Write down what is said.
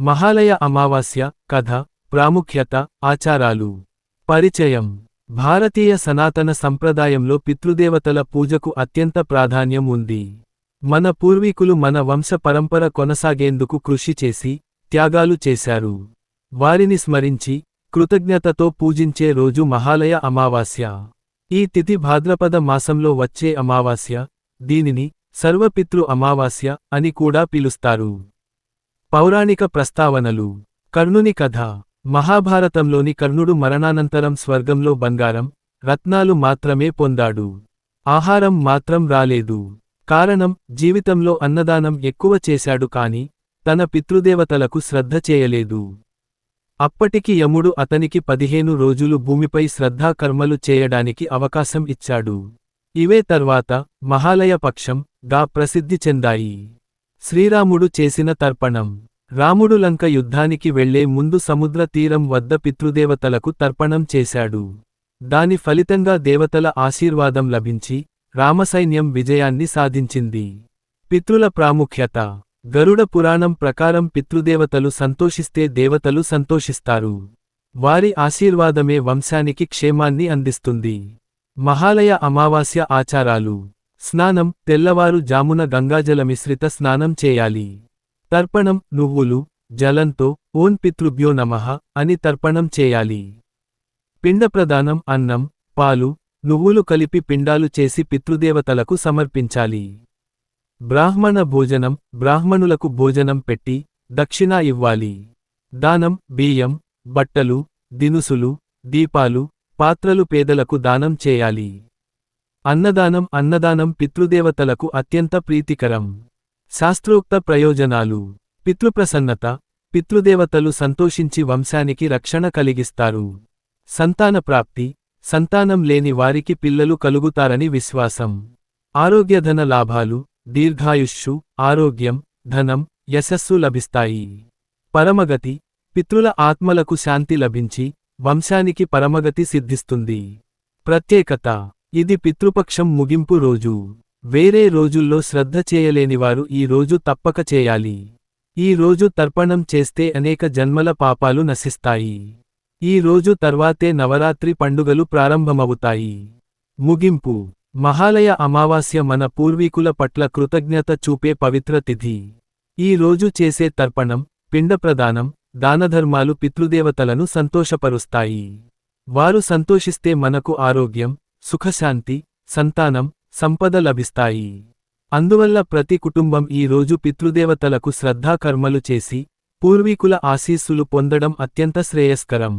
మహాలయ అమావాస్య కథ ప్రాముఖ్యత ఆచారాలు. పరిచయం. భారతీయ సనాతన సంప్రదాయంలో పితృదేవతల పూజకు అత్యంత ప్రాధాన్యం ఉంది. మన పూర్వీకులు మన వంశ పరంపర కొనసాగేందుకు కృషి చేసి త్యాగాలు చేశారు. వారిని స్మరించి కృతజ్ఞతతో పూజించే రోజు మహాలయ అమావాస్య. ఈ తిథి భాద్రపద మాసంలో వచ్చే అమావాస్య దీనిని సర్వపితృ అమావాస్య అని కూడా పిలుస్తారు. పౌరాణిక ప్రస్తావనలు కర్ణుని కథ మహాభారతంలోని కర్ణుడు మరణానంతరం స్వర్గంలో బంగారం రత్నాలు మాత్రమే పొందాడు. ఆహారం మాత్రం రాలేదు. కారణం జీవితంలో అన్నదానం ఎక్కువ చేశాడు కాని తన పితృదేవతలకు శ్రద్ధ చేయలేదు. అప్పటికి యముడు అతనికి పదిహేను రోజులు భూమిపై శ్రద్ధాకర్మలు చేయడానికి అవకాశం ఇచ్చాడు. ఇవే తర్వాత మహాలయ పక్షం గా ప్రసిద్ధి చెందాయి. శ్రీరాముడు చేసిన తర్పణం. రాముడు లంక యుద్ధానికి వెళ్ళే ముందు సముద్ర తీరం వద్ద పితృదేవతలకు తర్పణం చేశాడు. దాని ఫలితంగా దేవతల ఆశీర్వాదం లభించి రామసైన్యం విజయాన్ని సాధించింది. పితృల ప్రాముఖ్యత. గరుడ పురాణం ప్రకారం పితృదేవతలు సంతోషిస్తే దేవతలు సంతోషిస్తారు. వారి ఆశీర్వాదమే వంశానికి క్షేమాన్ని అందిస్తుంది. మహాలయ అమావాస్య ఆచారాలు. స్నానం తెల్లవారు జామున గంగాజల మిశ్రిత స్నానం చేయాలి. తర్పణం నువ్వులు జలంతో ఓన్ పితృభ్యో నమః అని తర్పణం చేయాలి. పిండప్రదానం అన్నం పాలు నువ్వులు కలిపి పిండాలు చేసి పితృదేవతలకు సమర్పించాలి. బ్రాహ్మణ భోజనం బ్రాహ్మణులకు భోజనం పెట్టి దక్షిణ ఇవ్వాలి. దానం బియ్యం బట్టలు దినుసులు దీపాలు పాత్రలు పేదలకు దానం చేయాలి. అన్నదానం అన్నదానం పితృదేవతలకు అత్యంత ప్రీతికరం. శాస్త్రోక్త ప్రయోజనాలు. పితృప్రసన్నత పితృదేవతలు సంతోషించి వంశానికి రక్షణ కలిగిస్తారు. సంతాన ప్రాప్తి సంతానం లేని వారికి పిల్లలు కలుగుతారని విశ్వాసం. ఆరోగ్యధన లాభాలు దీర్ఘాయుష్షు ఆరోగ్యం ధనం యశస్సు లభిస్తాయి. పరమగతి పితృల ఆత్మలకు శాంతి లభించి వంశానికి పరమగతి సిద్ధిస్తుంది. ప్రత్యేకత ఇది పితృపక్షం ముగింపు రోజు. వేరే రోజుల్లో శ్రద్ధ చేయలేనివారు ఈ రోజు తప్పక చేయాలి. ఈ రోజు తర్పణం చేస్తే అనేక జన్మల పాపాలు నశిస్తాయి. ఈ రోజు తర్వాతే నవరాత్రి పండుగలు ప్రారంభమవుతాయి. ముగింపు. మహాలయ అమావాస్య మన పూర్వీకుల పట్ల కృతజ్ఞత చూపే పవిత్ర తిథి. ఈ రోజు చేసే తర్పణం పిండ ప్రదానం దానధర్మాలు పితృదేవతలను సంతోషపరుస్తాయి. వారు సంతోషిస్తే మనకు ఆరోగ్యం సుఖశాంతి సంతానం సంపద లభిస్తాయి. అందువల్ల ప్రతి కుటుంబం ఈ రోజు పితృదేవతలకు శ్రద్ధాకర్మలు చేసి పూర్వీకుల ఆశీస్సులు పొందడం అత్యంత శ్రేయస్కరం.